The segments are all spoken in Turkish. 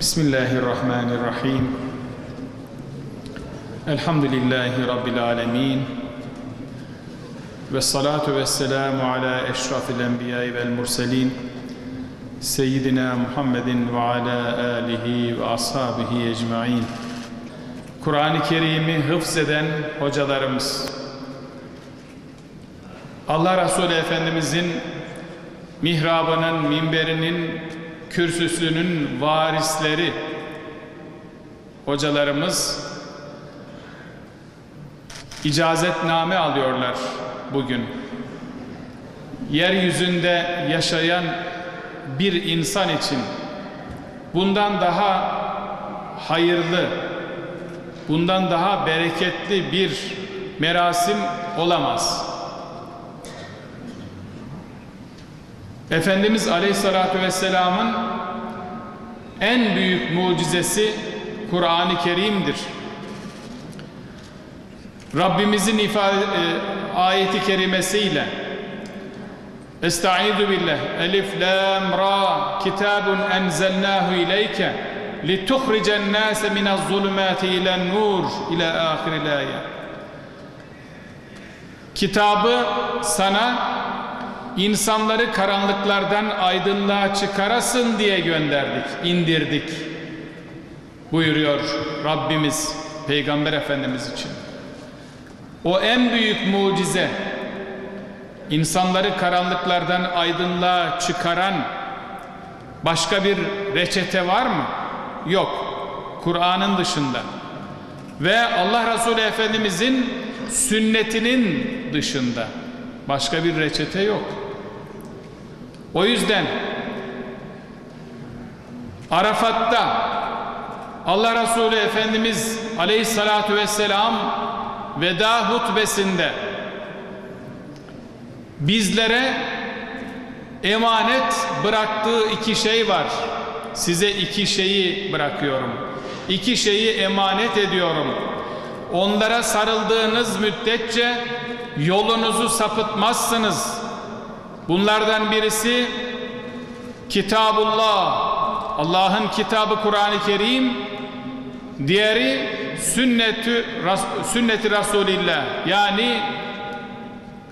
بسم الله الرحمن الرحيم الحمد لله رب العالمين والصلاة والسلام على أشرف الأنبياء والمرسلين سيدنا محمد وعلى آله وأصحابه أجمعين Kur'an-ı Kerim'i hıfz eden hocalarımız, Allah Resulü Efendimizin mihrabının, minberinin, kürsüsünün varisleri, hocalarımız icazetname alıyorlar bugün. Yeryüzünde yaşayan bir insan için bundan daha hayırlı, bundan daha bereketli bir merasim olamaz. Efendimiz Aleyhisselatü Vesselam'ın en büyük mucizesi Kur'an-ı Kerim'dir. Rabbimizin ifade, e, ayeti kerimesiyle Estaizu billah Elif Lam Ra Kitabun enzelnahu ileyke lituhricen nase minez zulümati ilen nur ila ahiril ayet Kitabı sana insanları karanlıklardan aydınlığa çıkarasın diye gönderdik, indirdik. Buyuruyor Rabbimiz Peygamber Efendimiz için. O en büyük mucize, insanları karanlıklardan aydınlığa çıkaran başka bir reçete var mı? Yok. Kur'an'ın dışında. Ve Allah Resulü Efendimizin sünnetinin dışında. Başka bir reçete yok. O yüzden Arafat'ta Allah Resulü Efendimiz Aleyhissalatu vesselam veda hutbesinde bizlere emanet bıraktığı iki şey var. Size iki şeyi bırakıyorum. İki şeyi emanet ediyorum. Onlara sarıldığınız müddetçe yolunuzu sapıtmazsınız. Bunlardan birisi Kitabullah, Allah'ın kitabı Kur'an-ı Kerim, diğeri sünneti, sünneti Resulillah yani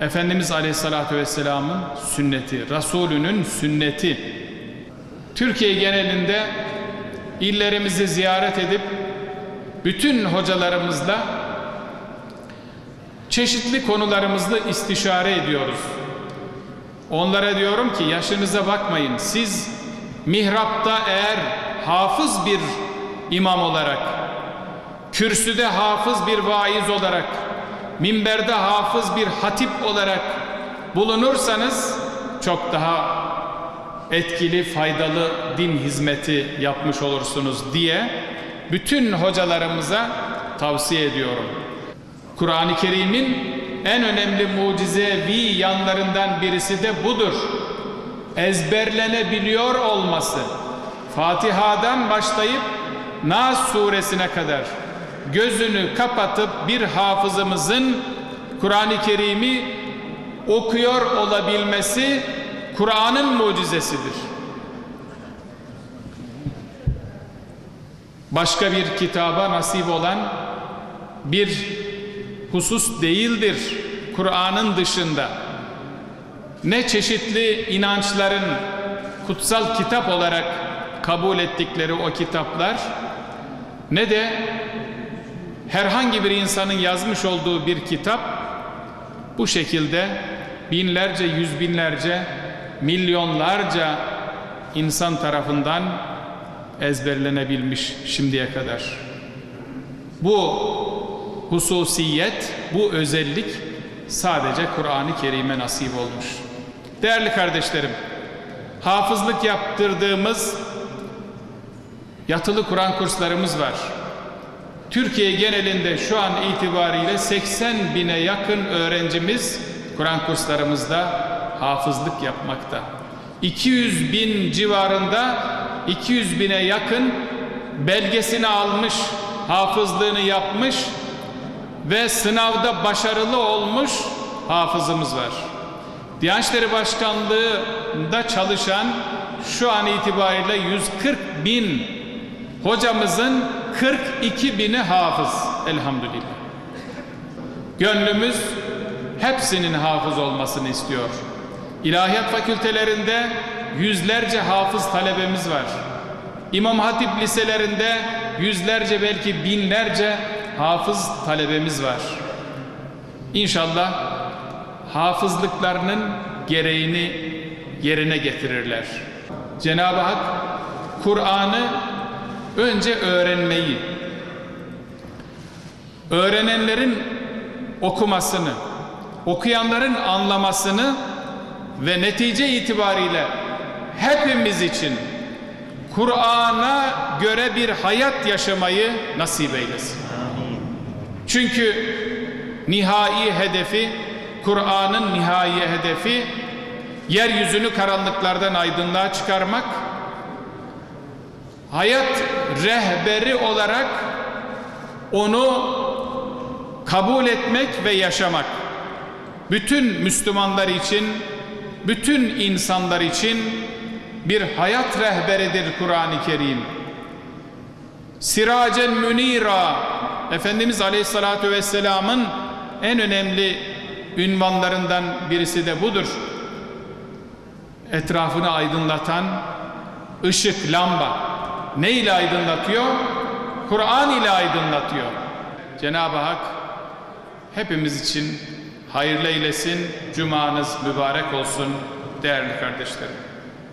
Efendimiz Aleyhisselatü Vesselam'ın sünneti, Resulünün sünneti. Türkiye genelinde illerimizi ziyaret edip bütün hocalarımızla çeşitli konularımızla istişare ediyoruz. Onlara diyorum ki yaşınıza bakmayın. Siz mihrapta eğer hafız bir imam olarak, kürsüde hafız bir vaiz olarak, minberde hafız bir hatip olarak bulunursanız çok daha etkili, faydalı din hizmeti yapmış olursunuz diye bütün hocalarımıza tavsiye ediyorum. Kur'an-ı Kerim'in en önemli mucizevi yanlarından birisi de budur. Ezberlenebiliyor olması. Fatiha'dan başlayıp Nas suresine kadar gözünü kapatıp bir hafızımızın Kur'an-ı Kerim'i okuyor olabilmesi Kur'an'ın mucizesidir. Başka bir kitaba nasip olan bir husus değildir Kur'an'ın dışında. Ne çeşitli inançların kutsal kitap olarak kabul ettikleri o kitaplar ne de herhangi bir insanın yazmış olduğu bir kitap bu şekilde binlerce, yüz binlerce, milyonlarca insan tarafından ezberlenebilmiş şimdiye kadar. Bu hususiyet, bu özellik sadece Kur'an-ı Kerim'e nasip olmuş. Değerli kardeşlerim, hafızlık yaptırdığımız yatılı Kur'an kurslarımız var. Türkiye genelinde şu an itibariyle 80 bine yakın öğrencimiz Kur'an kurslarımızda hafızlık yapmakta. 200 bin civarında 200 bine yakın belgesini almış, hafızlığını yapmış ve sınavda başarılı olmuş hafızımız var. Diyanet İşleri Başkanlığı'nda çalışan şu an itibariyle 140 bin hocamızın 42 bini hafız elhamdülillah. Gönlümüz hepsinin hafız olmasını istiyor. İlahiyat fakültelerinde yüzlerce hafız talebemiz var. İmam Hatip liselerinde yüzlerce belki binlerce hafız talebemiz var. İnşallah hafızlıklarının gereğini yerine getirirler. Cenab-ı Hak Kur'an'ı önce öğrenmeyi, öğrenenlerin okumasını, okuyanların anlamasını ve netice itibariyle hepimiz için Kur'an'a göre bir hayat yaşamayı nasip eylesin. Çünkü nihai hedefi, Kur'an'ın nihai hedefi yeryüzünü karanlıklardan aydınlığa çıkarmak, hayat rehberi olarak onu kabul etmek ve yaşamak. Bütün Müslümanlar için, bütün insanlar için bir hayat rehberidir Kur'an-ı Kerim. Siracen münira Efendimiz Aleyhisselatü Vesselam'ın en önemli ünvanlarından birisi de budur. Etrafını aydınlatan ışık, lamba. Ne ile aydınlatıyor? Kur'an ile aydınlatıyor. Cenab-ı Hak hepimiz için hayırlı eylesin. Cumanız mübarek olsun değerli kardeşlerim.